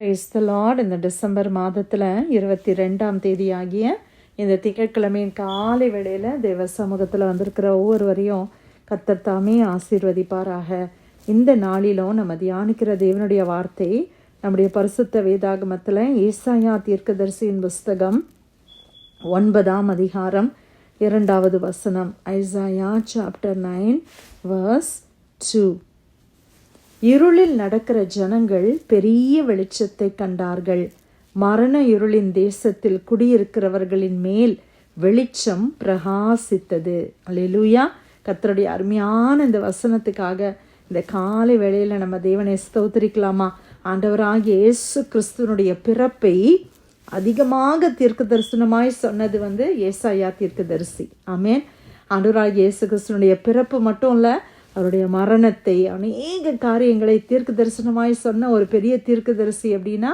Praise இந்த December மாதத்தில் இருபத்தி ரெண்டாம் தேதி ஆகிய இந்த திங்கட்கிழமையின் காலை வேளையில் தேவ சமூகத்தில் வந்திருக்கிற ஒவ்வொருவரையும் கர்த்தர் தாமே ஆசீர்வதிப்பாராக. இந்த நாளிலும் நம்ம தியானிக்கிற தேவனுடைய வார்த்தை நம்முடைய பரிசுத்த வேதாகமத்தில் ஈசாயா தீர்க்கதரிசியின் புஸ்தகம் ஒன்பதாம் அதிகாரம் இரண்டாவது வசனம். Isaiah chapter nine verse two இருளில் நடக்கிற ஜனங்கள் பெரிய வெளிச்சத்தை கண்டார்கள். மரண இருளின் தேசத்தில் குடியிருக்கிறவர்களின் மேல் வெளிச்சம் பிரகாசித்தது. அல்லேலூயா. கத்தருடைய அருமையான இந்த வசனத்துக்காக இந்த காலை வேளையில் நம்ம தேவனை ஸ்தோத்திரிக்கலாமா? ஆண்டவராகிய இயேசு கிறிஸ்துவனுடைய பிறப்பை அதிகமாக தீர்க்க தரிசனமாய் சொன்னது வந்து ஏசாயா தீர்க்கதரிசி. ஆமேன். ஆண்டவராகிய இயேசு கிறிஸ்துவனுடைய பிறப்பு மட்டும் இல்லை அவருடைய மரணத்தை அநேக காரியங்களை தீர்க்க தரிசனமாய் சொன்ன ஒரு பெரிய தீர்க்கதரிசி அப்படின்னா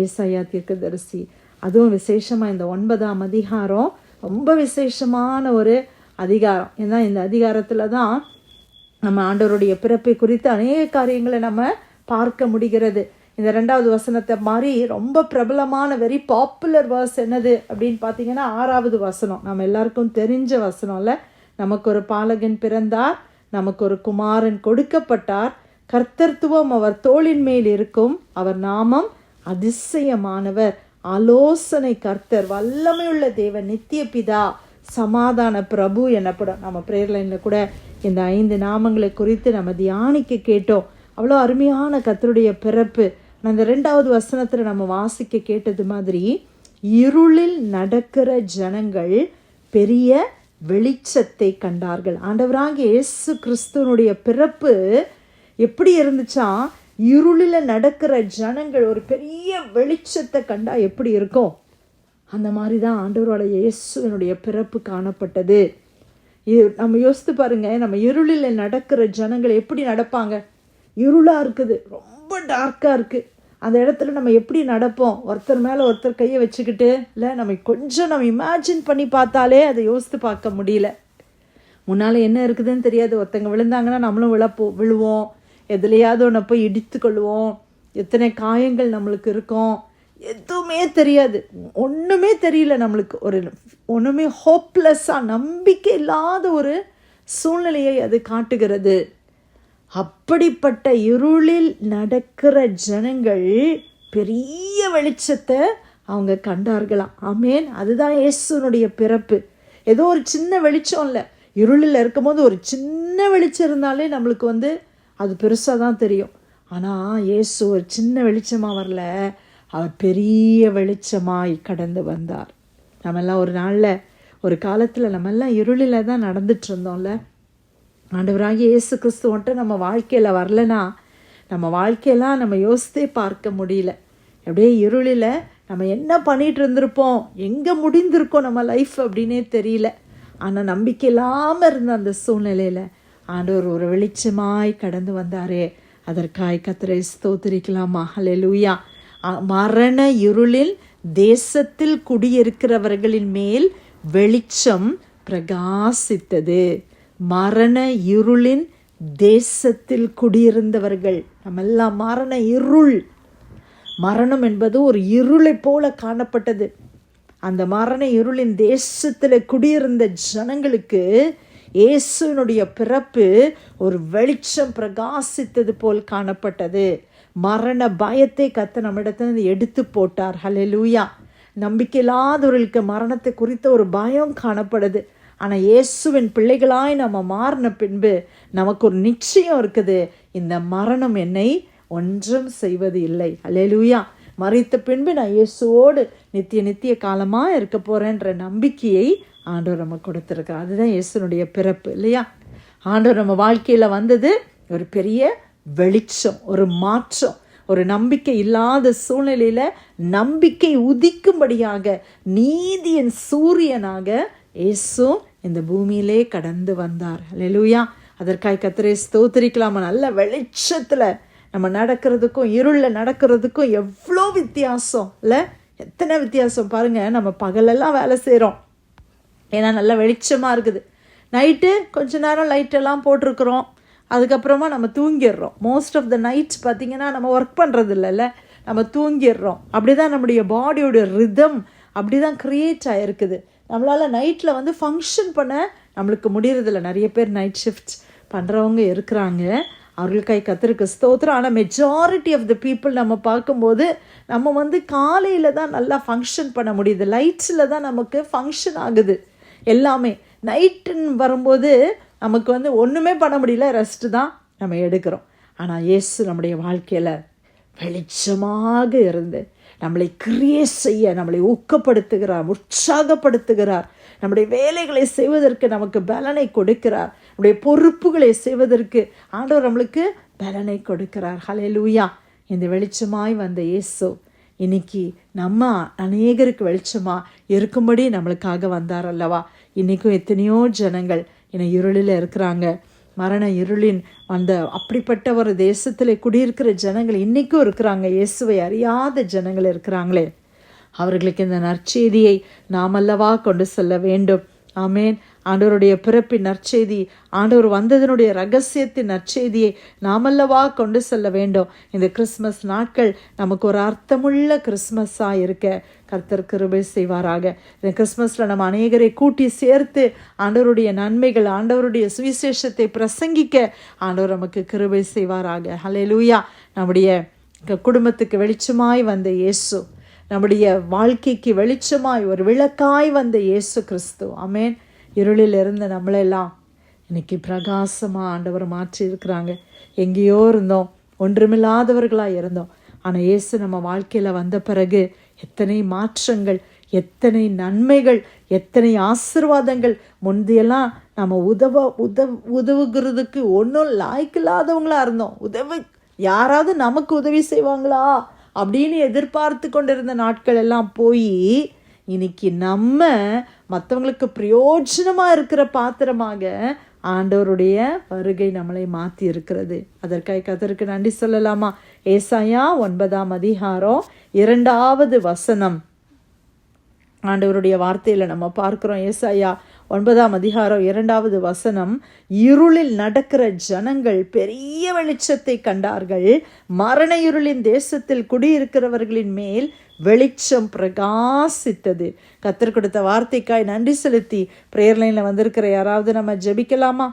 ஏசாயா தீர்க்கதரிசி. அதுவும் விசேஷமாக இந்த ஒன்பதாம் அதிகாரம் ரொம்ப விசேஷமான ஒரு அதிகாரம். ஏன்னா இந்த அதிகாரத்தில் தான் நம்ம ஆண்டவருடைய பிறப்பை குறித்து அநேக காரியங்களை நம்ம பார்க்க முடிகிறது. இந்த ரெண்டாவது வசனத்தை மாதிரி ரொம்ப பிரபலமான வெரி பாப்புலர் வேர்ஸ் என்னது அப்படின்னு பார்த்தீங்கன்னா ஆறாவது வசனம். நம்ம எல்லாருக்கும் தெரிஞ்ச வசனம்ல நமக்கு ஒரு பாலகன் பிறந்தார். நமக்கு ஒரு குமாரன் கொடுக்கப்பட்டார். கர்த்தர்த்துவம் அவர் தோளின் மேல் இருக்கும். அவர் நாமம் அதிசயமானவர். ஆலோசனை கர்த்தர் வல்லமையுள்ள தேவன் நித்திய பிதா சமாதான பிரபு எனப்படும். நம்ம பிரேயர் லைனில் கூட இந்த ஐந்து நாமங்களை குறித்து நம்ம தியானிக்க கேட்டோம். அவ்வளோ அருமையான கர்த்தருடைய பிறப்பு. அந்த ரெண்டாவது வசனத்தில் நம்ம வாசிக்க கேட்டது மாதிரி இருளில் நடக்கிற ஜனங்கள் பெரிய வெளிச்சத்தை கண்டார்கள். ஆண்டவராக இயேசு கிறிஸ்துவனுடைய பிறப்பு எப்படி இருந்துச்சா? இருளில் நடக்கிற ஜனங்கள் ஒரு பெரிய வெளிச்சத்தை கண்டா எப்படி இருக்கும்? அந்த மாதிரி தான் ஆண்டவரோட இயேசுவனுடைய பிறப்பு காணப்பட்டது. இது நம்ம யோசித்து பாருங்க நம்ம இருளில் நடக்கிற ஜனங்கள் எப்படி நடப்பாங்க? இருளாக இருக்குது ரொம்ப டார்க்காக இருக்குது அந்த இடத்துல நம்ம எப்படி நடப்போம்? ஒருத்தர் மேலே ஒருத்தர் கையை வச்சுக்கிட்டு இல்லை நம்ம கொஞ்சம் நம்ம இமேஜின் பண்ணி பார்த்தாலே அதை யோசித்து பார்க்க முடியல. முன்னால் என்ன இருக்குதுன்னு தெரியாது. ஒருத்தங்க விழுந்தாங்கன்னா நம்மளும் விழப்போ விழுவோம். எதுலையாவது ஒன்றை போய் இடித்து கொள்வோம். எத்தனை காயங்கள் நம்மளுக்கு இருக்கும். எதுவுமே தெரியாது. ஒன்றுமே தெரியல நம்மளுக்கு. ஒரு ஒன்றுமே ஹோப்லெஸ்ஸாக நம்பிக்கை இல்லாத ஒரு சூழ்நிலையை அது காட்டுகிறது. அப்படிப்பட்ட இருளில் நடக்கிற ஜனங்கள் பெரிய வெளிச்சத்தை அவங்க கண்டார்களாம். ஆமேன். அதுதான் இயேசுனுடைய பிறப்பு. ஏதோ ஒரு சின்ன வெளிச்சம் இல்லை. இருளில் இருக்கும்போது ஒரு சின்ன வெளிச்சம் இருந்தாலே நம்மளுக்கு வந்து அது பெருசாக தான் தெரியும். ஆனால் இயேசு ஒரு சின்ன வெளிச்சமாக வரல. அவர் பெரிய வெளிச்சமாய் கடந்து வந்தார். நம்மெல்லாம் ஒரு நாளில் ஒரு காலத்தில் நம்மெல்லாம் இருளில் தான் நடந்துட்டு இருந்தோம்ல. ஆண்டவராகிய இயேசு கிறிஸ்துவன்ட்டு நம்ம வாழ்க்கையில் வரலனா நம்ம வாழ்க்கையெல்லாம் நம்ம யோசித்தே பார்க்க முடியல. அப்படியே இருளில் நம்ம என்ன பண்ணிகிட்டு இருந்திருப்போம்? எங்கே முடிந்திருக்கோம் நம்ம லைஃப் அப்படின்னே தெரியல. ஆனால் நம்பிக்கை இல்லாமல் இருந்த அந்த சூழ்நிலையில் ஆண்டவர் ஒரு வெளிச்சமாய் கடந்து வந்தாரே. அதற்காய் கத்தரை ஸ்தோத்திரிக்கலாமா? ஹலெலூயா மரண இருளில் தேசத்தில் குடியிருக்கிறவர்களின் மேல் வெளிச்சம் பிரகாசித்தது. மரண இருளின் தேசத்தில் குடியிருந்தவர்கள். நம்ம எல்லாம் மரண இருள். மரணம் என்பது ஒரு இருளை போல காணப்பட்டது. அந்த மரண இருளின் தேசத்தில் குடியிருந்த ஜனங்களுக்கு இயேசுனுடைய பிறப்பு ஒரு வெளிச்சம் பிரகாசித்தது போல் காணப்பட்டது. மரண பயத்தை கத்த நம்மிடத்திலிருந்து எடுத்து போட்டார். ஹலெலூயா நம்பிக்கையில்லாதவர்களுக்கு மரணத்தை குறித்த ஒரு பயம் காணப்படுது ஆனால் இயேசுவின் பிள்ளைகளாய் நம்ம மாறின பின்பு நமக்கு ஒரு நிச்சயம் இருக்குது. இந்த மரணம் என்னை ஒன்றும் செய்வது இல்லை. அலேலூயா மறித்த பின்பு நான் இயேசுவோடு நித்திய நித்திய காலமாக இருக்க போகிறேன்ற நம்பிக்கையை ஆண்டவர் நம்ம கொடுத்துருக்கார் அதுதான் இயேசுனுடைய பிறப்பு இல்லையா? ஆண்டவர் நம்ம வாழ்க்கையில் வந்தது ஒரு பெரிய வெளிச்சம் ஒரு மாற்றம் ஒரு நம்பிக்கை இல்லாத சூழ்நிலையில் நம்பிக்கை உதிக்கும்படியாக நீதியின் சூரியனாக ஏசு இந்த பூமியிலே கடந்து வந்தார். லெலுயா அதற்காய் கத்திரை ஸ்தோத்திரிக்கலாமா? நல்ல வெளிச்சத்தில் நம்ம நடக்கிறதுக்கும் இருளில் நடக்கிறதுக்கும் எவ்வளோ வித்தியாசம் இல்லை? எத்தனை வித்தியாசம் பாருங்கள் நம்ம பகலெல்லாம் வேலை செய்கிறோம் ஏன்னா நல்ல வெளிச்சமாக இருக்குது. நைட்டு கொஞ்ச நேரம் லைட்டெல்லாம் போட்டிருக்கிறோம். அதுக்கப்புறமா நம்ம தூங்கிடுறோம். மோஸ்ட் ஆஃப் த நைட்ஸ் பார்த்தீங்கன்னா நம்ம ஒர்க் பண்ணுறது இல்லைல்ல நம்ம தூங்கிடுறோம். அப்படிதான் நம்முடைய பாடியோட ரிதம் அப்படி தான் க்ரியேட் ஆகிருக்குது நம்மளால் நைட்டில் வந்து ஃபங்க்ஷன் பண்ண நம்மளுக்கு முடியறதில்ல. நிறைய பேர் நைட் ஷிஃப்ட் பண்ணுறவங்க இருக்கிறாங்க. அவர்களுக்காய் கத்திருக்கு ஸ்தோத்திரம். ஆனால் மெஜாரிட்டி ஆஃப் த பீப்புள் நம்ம பார்க்கும்போது நம்ம வந்து காலையில் தான் நல்லா ஃபங்க்ஷன் பண்ண முடியுது. லைட்ஸில் தான் நமக்கு ஃபங்க்ஷன் ஆகுது. எல்லாமே. நைட்டுன்னு வரும்போது நமக்கு வந்து ஒன்றுமே பண்ண முடியல. ரெஸ்ட்டு தான் நம்ம எடுக்கிறோம். ஆனால் இயேசு நம்முடைய வாழ்க்கையில் வெளிச்சமாக இருந்து நம்மளை கிரியேட் செய்ய நம்மளை ஊக்கப்படுத்துகிறார் உற்சாகப்படுத்துகிறார். நம்முடைய வேலைகளை செய்வதற்கு நமக்கு பலனை கொடுக்கிறார். நம்முடைய பொறுப்புகளை செய்வதற்கு ஆண்டவர் நம்மளுக்கு பலனை கொடுக்கிறார். ஹலே லூயா இந்த வெளிச்சமாய் வந்த இயேசு இன்னைக்கு நம்ம அநேகருக்கு வெளிச்சமாக இருக்கும்படி நம்மளுக்காக வந்தார் அல்லவா? இன்றைக்கும் எத்தனையோ ஜனங்கள் இன்னும் இருளில் இருக்கிறாங்க. மரண இருளின் அந்த அப்படிப்பட்ட ஒரு தேசத்தில் குடியிருக்கிற ஜனங்கள் இன்றைக்கும் இருக்கிறாங்க. இயேசுவை அறியாத ஜனங்கள் இருக்கிறாங்களே. அவர்களுக்கு இந்த நற்செய்தியை நாமல்லவா கொண்டு செல்ல வேண்டும். ஆமேன். ஆண்டவருடைய பிறப்பின் நற்செய்தி ஆண்டவர் வந்ததனுடைய ரகசியத்தின் நற்செய்தியை நாமல்லவா கொண்டு செல்ல வேண்டும். இந்த கிறிஸ்மஸ் நாட்கள் நமக்கு ஒரு அர்த்தமுள்ள கிறிஸ்மஸாக இருக்க கர்த்தர் கிருபை செய்வாராக. இந்த கிறிஸ்மஸில் நம்ம அநேகரை கூட்டி சேர்த்து ஆண்டவருடைய நன்மைகள் ஆண்டவருடைய சுவிசேஷத்தை பிரசங்கிக்க ஆண்டவர் நமக்கு கிருபை செய்வாராக. ஹலே லூயா நம்முடைய குடும்பத்துக்கு வெளிச்சமாய் வந்த இயேசு. நம்முடைய வாழ்க்கைக்கு வெளிச்சமாய் ஒரு விளக்காய் வந்த இயேசு கிறிஸ்து. அமேன் இருளில் இருந்த நம்மளெல்லாம் இன்னைக்கு பிரகாசமாக ஆண்டவர் மாற்றி இருக்கிறாங்க. எங்கேயோ இருந்தோம். ஒன்றுமில்லாதவர்களாக இருந்தோம். ஆனால் இயேசு நம்ம வாழ்க்கையில் வந்த பிறகு எத்தனை மாற்றங்கள் எத்தனை நன்மைகள் எத்தனை ஆசிர்வாதங்கள் முந்தையெல்லாம் நம்ம உதவ உதவ உதவுகிறதுக்கு ஒன்றும் லாய்க்கில்லாதவங்களாக இருந்தோம். உதவி யாராவது நமக்கு உதவி செய்வாங்களா? அப்படின்னு எதிர்பார்த்து கொண்டிருந்த நாட்கள் எல்லாம் போய் இன்னைக்கு நம்ம மற்றவங்களுக்கு பிரயோஜனமாக இருக்கிற பாத்திரமாக ஆண்டவருடைய வருகை நம்மளை மாற்றி இருக்கிறது. அதற்காக கதருக்கு நன்றி சொல்லலாமா? ஏசாயா ஒன்பதாம் அதிகாரம் இரண்டாவது வசனம். ஆண்டவருடைய வார்த்தையில் நம்ம பார்க்குறோம் ஏசாயா ஒன்பதாம் அதிகாரம் இரண்டாவது வசனம் இருளில் நடக்கிற ஜனங்கள் பெரிய வெளிச்சத்தை கண்டார்கள். மரண இருளின் தேசத்தில் குடியிருக்கிறவர்களின் மேல் வெளிச்சம் பிரகாசித்தது. கத்தர் கொடுத்த வார்த்தைக்காய் நன்றி செலுத்தி பிரேயர் லைனில் வந்திருக்கிற யாராவது நம்ம ஜெபிக்கலாமா?